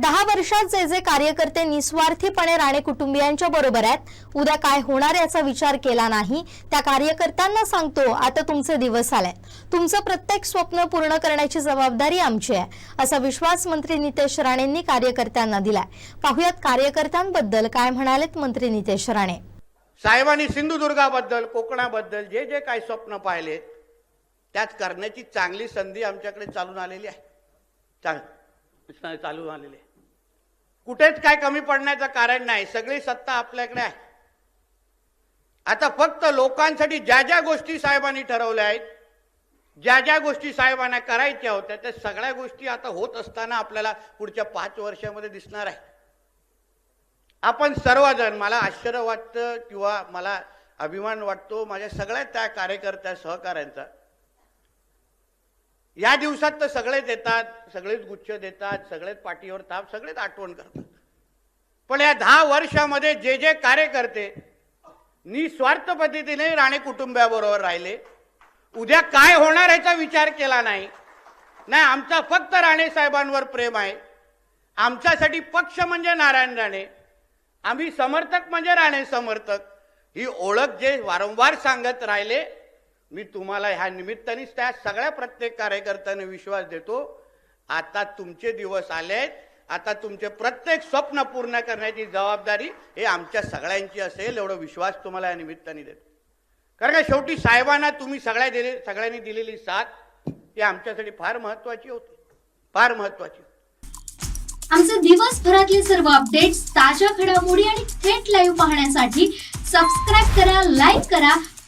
दहा वर्षात जे जे कार्यकर्ते निस्वार्थीपणे राणे कुटुंबियांच्या बरोबर आहेत उद्या काय होणार याचा विचार केला नाही त्या कार्यकर्त्यांना सांगतो आता तुमचे दिवस आलेत. तुमचं प्रत्येक स्वप्न पूर्ण करण्याची जबाबदारी आमची आहे असा विश्वास मंत्री नितेश राणेंनी कार्यकर्त्यांना दिलाय. पाहुयात कार्यकर्त्यांबद्दल काय म्हणालेत मंत्री नितेश राणे. साहेबांनी सिंधुदुर्गाबद्दल कोकणाबद्दल जे जे काही स्वप्न पाहिले त्यात करण्याची चांगली संधी आमच्याकडे चालून आलेली आहे. चालू चालून आलेली आहे. कुठेच काय कमी पडण्याचं कारण नाही. सगळी सत्ता आपल्याकडे आहे. आता फक्त लोकांसाठी ज्या ज्या गोष्टी साहेबांनी ठरवल्या आहेत ज्या ज्या गोष्टी साहेबांना करायच्या होत्या त्या सगळ्या गोष्टी आता होत असताना आपल्याला पुढच्या पाच वर्षामध्ये दिसणार आहे आपण सर्वजण मला आश्चर्य वाटतं किंवा मला अभिमान वाटतो माझ्या सगळ्या त्या कार्यकर्त्या सहकाऱ्यांचा या दिवसात तर सगळेच येतात सगळेच गुच्छ देतात सगळेच पाठीवर ताप सगळेच आठवण करतात. पण या दहा वर्षामध्ये जे जे कार्यकर्ते निस्वार्थ पद्धतीने राणे कुटुंबाबरोबर राहिले उद्या काय होणार याचा विचार केला नाही. नाही आमचा फक्त राणे साहेबांवर प्रेम आहे. आमच्यासाठी पक्ष म्हणजे नारायण राणे. आम्ही समर्थक म्हणजे राणे समर्थक. ही ओळख जे वारंवार सांगत राहिले मी तुम्हाला ह्या निमित्तानेच त्या सगळ्या प्रत्येक कार्यकर्त्याने विश्वास देतो. आता तुमचे दिवस आलेत. आता तुमचे प्रत्येक स्वप्न पूर्ण करण्याची जबाबदारी हे आमच्या सगळ्यांची असेल एवढा विश्वास तुम्हाला या निमित्ताने देतो. कारण का शेवटी साहेबांना तुम्ही सगळ्या दिले सगळ्यांनी दिलेली साथ ही आमच्यासाठी फार महत्वाची होती. फार महत्वाची होती. आमचे दिवसभरातले सर्व अपडेट्स ताज्या घडामोडी आणि थेट लाईव्ह पाहण्यासाठी सबस्क्राईब करा लाईक करा